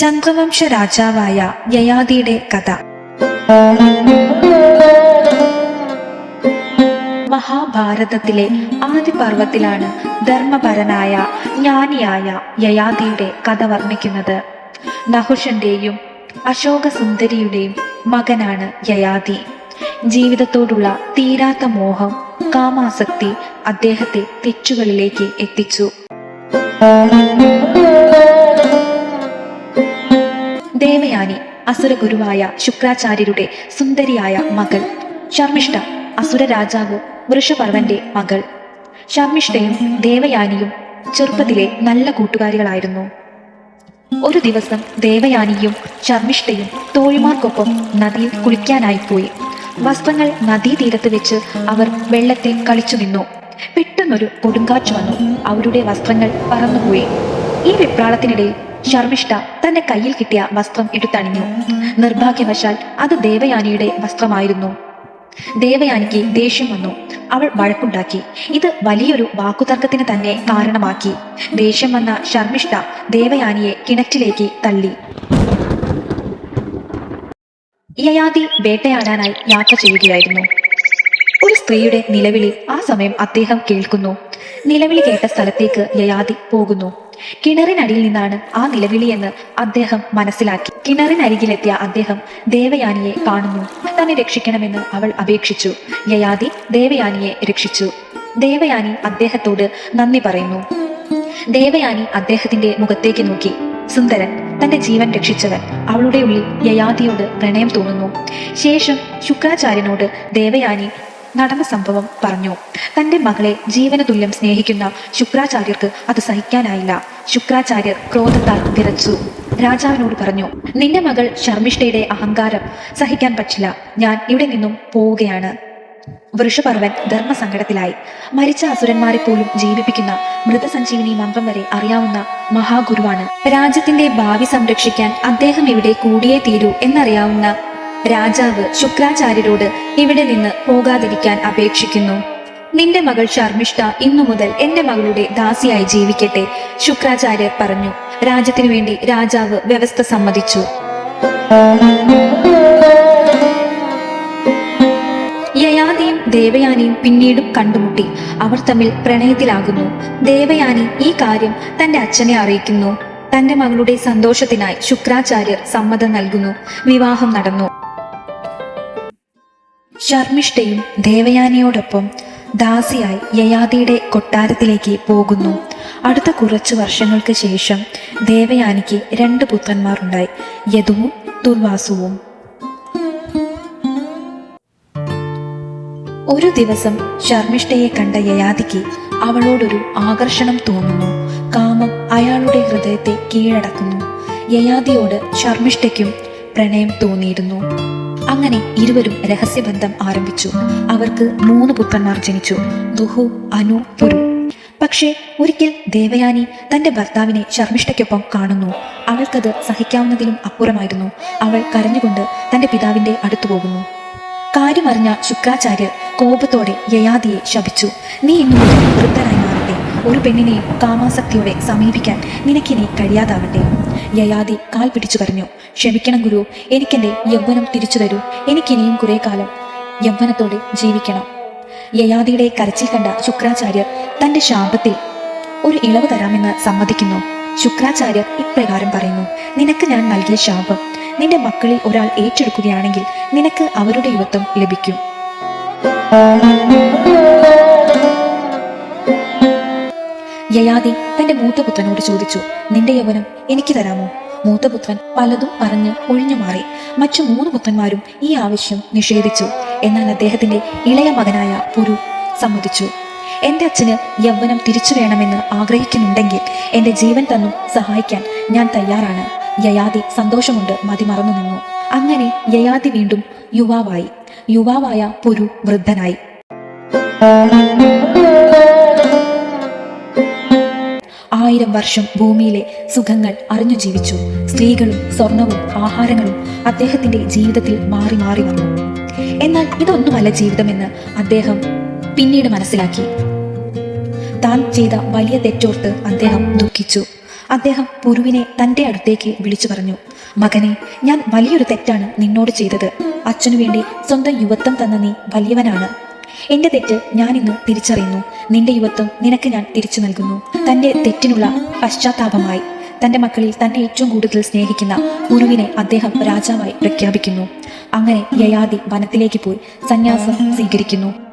ചന്ദ്രവംശ രാജാവായ യയാതിയുടെ കഥ. മഹാഭാരതത്തിലെ ആദ്യ പർവത്തിലാണ് ധർമ്മപരനായ ജ്ഞാനിയായ യയാതിയുടെ കഥ വർണിക്കുന്നത്. നഹുഷന്റെയും അശോകസുന്ദരിയുടെയും മകനാണ് യയാതി. ജീവിതത്തോടുള്ള തീരാത്ത മോഹം കാമാസക്തി അദ്ദേഹത്തെ തെറ്റുകളിലേക്ക് എത്തിച്ചു. ദേവയാനി അസുരഗുരുവായ ശുക്രാചാര്യരുടെ സുന്ദരിയായ മകൾ. ശർമിഷ്ഠ അസുര രാജാവ് വൃഷപർവന്റെ മകൾ. ശർമ്മിഷ്ഠയും ദേവയാനിയും ചെറുപ്പത്തിലെ നല്ല കൂട്ടുകാരികളായിരുന്നു. ഒരു ദിവസം ദേവയാനിയും ശർമ്മിഷ്ഠയും തോഴിമാർക്കൊപ്പം നദിയിൽ കുളിക്കാനായി പോയി. വസ്ത്രങ്ങൾ നദീതീരത്ത് വെച്ച് അവർ വെള്ളത്തിൽ കളിച്ചു നിന്നു. പെട്ടെന്നൊരു കൊടുങ്കാറ്റ് വന്നു. അവരുടെ വസ്ത്രങ്ങൾ പറന്നുപോയി. ഈ വെപ്രാളത്തിനിടയിൽ ശർമ്മിഷ്ഠ തന്റെ കയ്യിൽ കിട്ടിയ വസ്ത്രം എടുത്തണിഞ്ഞു. നിർഭാഗ്യവശാൽ അത് ദേവയാനിയുടെ വസ്ത്രമായിരുന്നു. ദേവയാനിക്ക് ദേഷ്യം വന്നു. അവൾ വഴക്കുണ്ടാക്കി. ഇത് വലിയൊരു വാക്കുതർക്കത്തിന് തന്നെ കാരണമാക്കി. ദേഷ്യം വന്ന ശർമിഷ്ഠ ദേവയാനിയെ കിണറ്റിലേക്ക് തള്ളി. യയാതി വേട്ടയാടാനായി യാത്ര ചെയ്യുകയായിരുന്നു. സ്ത്രീയുടെ നിലവിളി ആ സമയം അദ്ദേഹം കേൾക്കുന്നു. നിലവിളി കേട്ട സ്ഥലത്തേക്ക് യയാതി പോകുന്നു. കിണറിനടിയിൽ നിന്നാണ് ആ നിലവിളി എന്ന് അദ്ദേഹം മനസ്സിലാക്കി. കിണറിനരികിലെത്തിയ അദ്ദേഹം ദേവയാനിയെ കാണുന്നു. തന്നെ രക്ഷിക്കണമെന്ന് അവൾ അപേക്ഷിച്ചു. യയാതി ദേവയാനിയെ രക്ഷിച്ചു. ദേവയാനി അദ്ദേഹത്തോട് നന്ദി പറയുന്നു. ദേവയാനി അദ്ദേഹത്തിന്റെ മുഖത്തേക്ക് നോക്കി. സുന്ദരൻ തന്റെ ജീവൻ രക്ഷിച്ചവൻ. അവളുടെ ഉള്ളിൽ യയാതിയോട് പ്രണയം തോന്നുന്നു. ശേഷം ശുക്രാചാര്യനോട് ദേവയാനി നടന്ന സംഭവം പറഞ്ഞു. തന്റെ മകളെ ജീവന തുല്യം സ്നേഹിക്കുന്ന ശുക്രാചാര്യർക്ക് അത് സഹിക്കാനായില്ല. ശുക്രാചാര്യർ ക്രോധത്താൽ വിറച്ചു. രാജാവിനോട് പറഞ്ഞു നിന്റെ മകൾ ശർമിഷ്ഠയുടെ അഹങ്കാരം സഹിക്കാൻ പറ്റില്ല. ഞാൻ ഇവിടെ നിന്നും പോവുകയാണ്. വൃഷപർവൻ ധർമ്മസങ്കടത്തിലായി. മരിച്ച അസുരന്മാരെ പോലും ജീവിപ്പിക്കുന്ന മൃതസഞ്ജീവിനി മന്ത്രം വരെ അറിയാവുന്ന മഹാഗുരുവാണ്. രാജ്യത്തിന്റെ ഭാവി സംരക്ഷിക്കാൻ അദ്ദേഹം ഇവിടെ കൂടിയേ തീരൂ എന്നറിയാവുന്ന രാജാവ് ശുക്രാചാര്യരോട് ഇവിടെ നിന്ന് പോകാതിരിക്കാൻ അപേക്ഷിക്കുന്നു. നിന്റെ മകൾ ശർമ്മിഷ്ഠ ഇന്നു മുതൽ എന്റെ മകളുടെ ദാസിയായി ജീവിക്കട്ടെ ശുക്രാചാര്യർ പറഞ്ഞു. രാജ്യത്തിനു വേണ്ടി രാജാവ് വ്യവസ്ഥ സമ്മതിച്ചു. യയാതിയും ദേവയാനിയും പിന്നീടും കണ്ടുമുട്ടി. അവർ തമ്മിൽ പ്രണയത്തിലാകുന്നു. ദേവയാനി ഈ കാര്യം തന്റെ അച്ഛനെ അറിയിക്കുന്നു. തന്റെ മകളുടെ സന്തോഷത്തിനായി ശുക്രാചാര്യർ സമ്മതം നൽകുന്നു. വിവാഹം നടന്നു. ശർമ്മിഷ്ഠയും ദേവയാനിയോടൊപ്പം ദാസിയായി യയാതിയുടെ കൊട്ടാരത്തിലേക്ക് പോകുന്നു. അടുത്ത കുറച്ച് വർഷങ്ങൾക്ക് ശേഷം ദേവയാനിക്ക് രണ്ട് പുത്രന്മാരുണ്ടായി യദുവും ദുർവാസുവും. ഒരു ദിവസം ശർമ്മിഷ്ഠയെ കണ്ട യയാതിക്ക് അവളോടൊരു ആകർഷണം തോന്നുന്നു. കാമം അയാളുടെ ഹൃദയത്തെ കീഴടക്കുന്നു. യയാതിയോട് ശർമ്മിഷ്ഠയ്ക്കും പ്രണയം തോന്നിയിരുന്നു. അങ്ങനെ ഇരുവരും രഹസ്യബന്ധം ആരംഭിച്ചു. അവർക്ക് മൂന്ന് പുത്രന്മാർ ജനിച്ചു. ദുഹു അനു പുരു. പക്ഷേ ഒരിക്കൽ ദേവയാനി തന്റെ ഭർത്താവിനെ ശർമ്മിഷ്ഠയ്ക്കൊപ്പം കാണുന്നു. അവൾക്കത് സഹിക്കാവുന്നതിലും അപ്പുറമായിരുന്നു. അവൾ കരഞ്ഞുകൊണ്ട് തന്റെ പിതാവിന്റെ അടുത്തു പോകുന്നു. കാര്യമറിഞ്ഞ ശുക്രാചാര്യർ കോപത്തോടെ യയാദിയെ ശപിച്ചു. നീ ഇന്നു വൃദ്ധരായി മാറട്ടെ ഒരു പെണ്ണിനെ കാമാസക്തിയോടെ സമീപിക്കാൻ നിനക്കിനി കഴിയാതാവട്ടെ. യയാതി കാൽ പിടിച്ചു പറഞ്ഞു ക്ഷമിക്കണം ഗുരു എനിക്കെന്റെ യൗവനം തിരിച്ചു തരൂ. എനിക്കിനിയും കുറെ കാലം യൗവനത്തോടെ ജീവിക്കണം. യയാതിയുടെ കരച്ചിൽ കണ്ട ശുക്രാചാര്യർ തന്റെ ശാപത്തിൽ ഒരു ഇളവ് തരാമെന്ന് സമ്മതിക്കുന്നു. ശുക്രാചാര്യർ ഇപ്രകാരം പറയുന്നു നിനക്ക് ഞാൻ നൽകിയ ശാപം നിന്റെ മക്കളിൽ ഒരാൾ ഏറ്റെടുക്കുകയാണെങ്കിൽ നിനക്ക് അവരുടെ യുവത്വം ലഭിക്കും. യയാതി തന്റെ മൂത്തപുത്രനോട് ചോദിച്ചു നിന്റെ യൗവനം എനിക്ക് തരാമോ? മൂത്തപുത്രൻ പലതും പറഞ്ഞ് ഒഴിഞ്ഞു മാറി. മറ്റു മൂന്ന് പുത്രന്മാരും ഈ ആവശ്യം നിഷേധിച്ചു. എന്നാൽ അദ്ദേഹത്തിന്റെ ഇളയ മകനായ പുരു സമ്മതിച്ചു. എന്റെ അച്ഛന് യൗവനം തിരിച്ചു വേണമെന്ന് ആഗ്രഹിക്കുന്നുണ്ടെങ്കിൽ എന്റെ ജീവൻ തന്നു സഹായിക്കാൻ ഞാൻ തയ്യാറാണ്. യയാതി സന്തോഷമുണ്ട് മതി മറന്നു നിന്നു. അങ്ങനെ യയാതി വീണ്ടും യുവാവായി. യുവാവായ പുരു വൃദ്ധനായി. ആയിരം വർഷം ഭൂമിയിലെ സുഖങ്ങൾ അറിഞ്ഞു ജീവിച്ചു. സ്ത്രീകളും സ്വർണവും ആഹാരങ്ങളും അദ്ദേഹത്തിന്റെ ജീവിതത്തിൽ മാറി മാറി വന്നു. എന്നാൽ ഇതൊന്നുമല്ല ജീവിതമെന്ന് അദ്ദേഹം പിന്നീട് മനസ്സിലാക്കി. താൻ ചെയ്ത വലിയ തെറ്റോർത്ത് അദ്ദേഹം ദുഃഖിച്ചു. അദ്ദേഹം പുരുവിനെ തന്റെ അടുത്തേക്ക് വിളിച്ചു പറഞ്ഞു മകനെ ഞാൻ വലിയൊരു തെറ്റാണ് നിന്നോട് ചെയ്തത്. അച്ഛനു വേണ്ടി സ്വന്തം യുവത്വം തന്ന നീ വലിയവനാണ്. എന്റെ തെറ്റ് ഞാൻ ഇന്ന് തിരിച്ചറിയുന്നു. നിന്റെ യുവത്വം നിനക്ക് ഞാൻ തിരിച്ചു നൽകുന്നു. തന്റെ തെറ്റിനുള്ള പശ്ചാത്താപമായി തന്റെ മക്കളിൽ തന്നെ ഏറ്റവും കൂടുതൽ സ്നേഹിക്കുന്ന ഉരുവിനെ അദ്ദേഹം രാജാവായി പ്രഖ്യാപിക്കുന്നു. അങ്ങനെ യയാതി വനത്തിലേക്ക് പോയി സന്യാസം സ്വീകരിക്കുന്നു.